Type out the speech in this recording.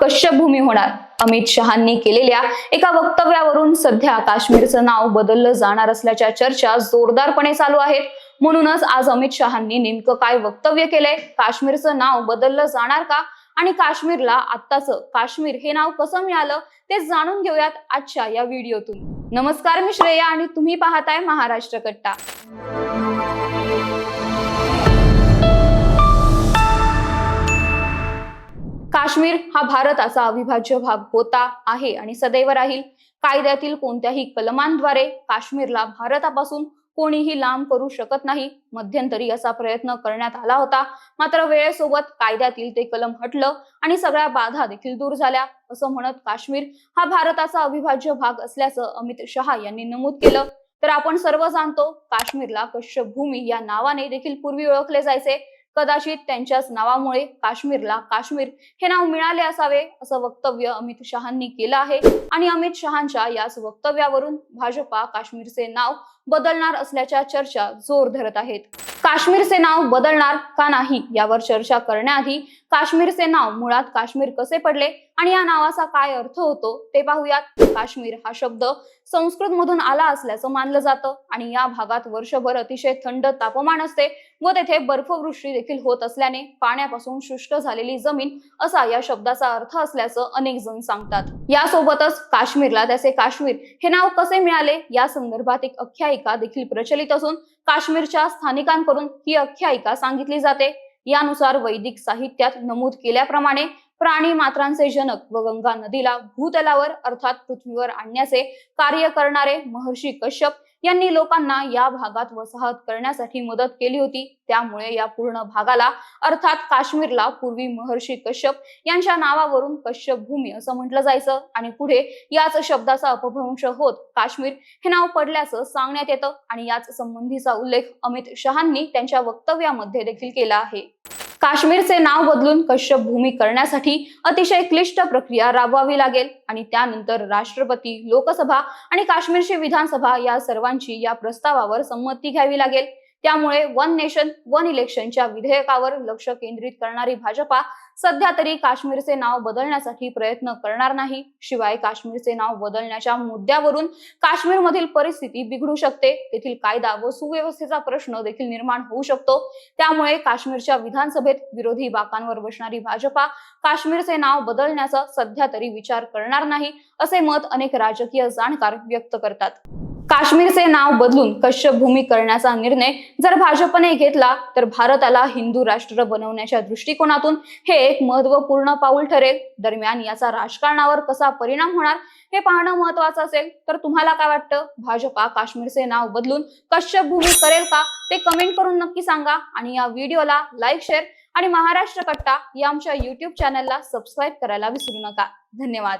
कश्यप भूमी होणार. अमित शहांनी केलेल्या एका वक्तव्यावरून सध्या काश्मीरचं नाव बदललं जाणार असल्याच्या चर्चा जोरदारपणे चालू आहेत. म्हणूनच आज अमित शहांनी नेमकं काय वक्तव्य केलंय? काश्मीरचं नाव बदललं जाणार का? आणि काश्मीरला आत्ताच काश्मीर हे नाव कसं मिळालं? ते जाणून घेऊयात आजच्या या व्हिडिओतून. नमस्कार मी श्रेया आणि तुम्ही पाहताय महाराष्ट्र कट्टा. काश्मीर हा भारताचा अविभाज्य भाग होता आहे आणि सदैव राहील. कायद्यातील कोणत्याही कलमांद्वारे काश्मीरला भारतापासून कोणीही लांब करू शकत नाही. मध्यंतरी असा प्रयत्न करण्यात आला होता. मात्र वेळेसोबत कायद्यातील ते कलम हटलं आणि सगळ्या बाधा देखील दूर झाल्या. असं म्हणत काश्मीर हा भारताचा अविभाज्य भाग असल्याचं अमित शहा यांनी नमूद केलं. तर आपण सर्व जाणतो काश्मीरला कश्यप भूमी या नावाने देखील पूर्वी ओळखले जायचे. कदाचित त्यांच्याच नावामुळे काश्मीरला काश्मीर हे नाव मिळाले असावे असं वक्तव्य अमित शहांनी केलं आहे. आणि अमित शहांच्या याच वक्तव्यावरून भाजपा काश्मीरचे नाव बदलणार असल्याच्या चर्चा जोर धरत आहेत. काश्मीरचे नाव बदलणार का नाही यावर चर्चा करण्याआधी काश्मीरचे नाव मुळात काश्मीर कसे पडले आणि या नावाचा काय अर्थ होतो ते पाहूयात. काश्मीर हा शब्द संस्कृत मधून आला असल्याचं मानलं जातं आणि या भागात वर्षभर अतिशय थंड तापमान असते व तेथे बर्फवृष्टी देखील होत असल्याने पाण्यापासून शुष्क झालेली जमीन असा या शब्दाचा अर्थ असल्याचं अनेक जण सांगतात. यासोबतच काश्मीरला त्याचे काश्मीर हे नाव कसे मिळाले या संदर्भात एक आख्यायिका देखील प्रचलित असून काश्मीरच्या स्थानिकांकडून ही आख्यायिका सांगितली जाते. यानुसार वैदिक साहित्यात नमूद केल्याप्रमाणे प्राणी मात्रांचे जनक व गंगा नदीला भूतलावर अर्थात पृथ्वीवर आणण्याचे कार्य करणारे महर्षी कश्यप यांनी लोकांना या भागात वसाहत करण्यासाठी मदत केली होती. त्यामुळे या पूर्ण भागाला अर्थात काश्मीरला पूर्वी महर्षी कश्यप यांच्या नावावरून कश्यप भूमी असं म्हटलं जायचं. आणि पुढे याच शब्दाचा अपभ्रंश होत काश्मीर हे नाव पडल्याचं सांगण्यात येतं. आणि याच संबंधीचा उल्लेख अमित शहांनी त्यांच्या वक्तव्यामध्ये देखील केला आहे. काश्मीरचे नाव बदलून कश्यप भूमी करण्यासाठी अतिशय क्लिष्ट प्रक्रिया राबवावी लागेल. आणि त्यानंतर राष्ट्रपती लोकसभा आणि काश्मीरची विधानसभा या सर्वांची या प्रस्तावावर संमती घ्यावी लागेल. त्यामुळे वन नेशन वन इलेक्शनच्या विधेयकावर लक्ष केंद्रित करणारी भाजपा सध्या तरी काश्मीरचे नाव बदलण्यासाठी प्रयत्न करणार नाही. शिवाय काश्मीरचे नाव बदलण्याच्या मुद्द्यावरून काश्मीरमधील परिस्थिती बिघडू शकते. तेथील कायदा व सुव्यवस्थेचा प्रश्न देखील निर्माण होऊ शकतो. त्यामुळे काश्मीरच्या विधानसभेत विरोधी बाकांवर बसणारी भाजपा काश्मीरचे नाव बदलण्याचा सध्या तरी विचार करणार नाही असे मत अनेक राजकीय जाणकार व्यक्त करतात. काश्मीरचे नाव बदलून कश्यभूमी करण्याचा निर्णय जर भाजपने घेतला तर भारताला हिंदू राष्ट्र बनवण्याच्या दृष्टिकोनातून हे एक महत्त्वपूर्ण पाऊल ठरेल. दरम्यान याचा राजकारणावर कसा परिणाम होणार हे पाहणं महत्वाचं असेल. तर तुम्हाला काय वाटतं? भाजपा काश्मीरचे नाव बदलून कश्यप भूमी करेल का? ते कमेंट करून नक्की सांगा. आणि या व्हिडिओला लाईक शेअर आणि महाराष्ट्र कट्टा या आमच्या युट्यूब चॅनलला सबस्क्राईब करायला विसरू नका. धन्यवाद.